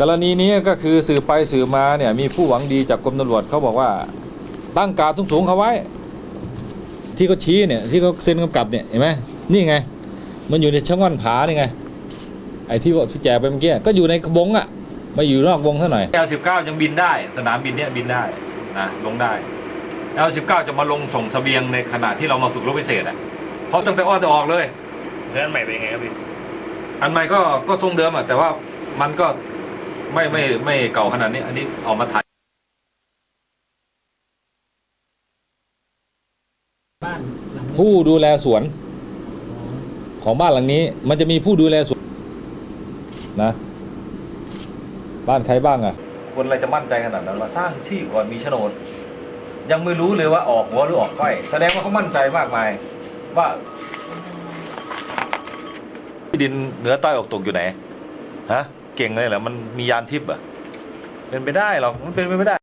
กรณีนี้ก็คือสืบไปสืบมาเนี่ยมีผู้หวังดีจากกรมตำรวจเขาบอกว่า ตั้งการดสูงๆเขาไว้ ที่เขาชี้เนี่ยที่เขาเซ็นกำกับเนี่ยเห็นไหมนี่ไง มันอยู่ในช่องว่านผานี่ไงไอ้ที่ว่าที่แจกไปเมื่อกี้ก็อยู่ในกระบงอะมาอยู่นอกวงเท่าหน่อย L19 ยังบินได้ สนามบินเนี่ยบินได้นะลงได้ L19 จะมาลงส่งเสบียงในขณะที่เรามาฝึกรบพิเศษอะเขาตั้งแต่อ้อนแต่ออกเลยแล้วอันใหม่เป็นยังไงครับพี่อันใหม่ก็ก็ทรงเดิมอะแต่ว่ามันก็ ไม่ไม่ไม่เก่าขนาดนี้ อันนี้เออกมาถ่ายบ้านหลังนี้ผู้ดูแลสวนของบ้านหลังนี้ มันจะมีผู้ดูแลสวนนะ บ้านใครบ้างอะคนอะไรจะมั่นใจขนาดนั้นว่าสร้างที่ก่อนมีโฉนด ยังไม่รู้เลยว่าออกหัวหรือออกก้อยแสดงว่าเขามั่นใจมากมาย ว่าที่ดินเหนือใต้ออกตกอยู่ไหนฮะ เก่งเลยเหรอมันมียานทิพย์เหรอะเป็นไปได้หรอกมันเป็นไปไม่ได้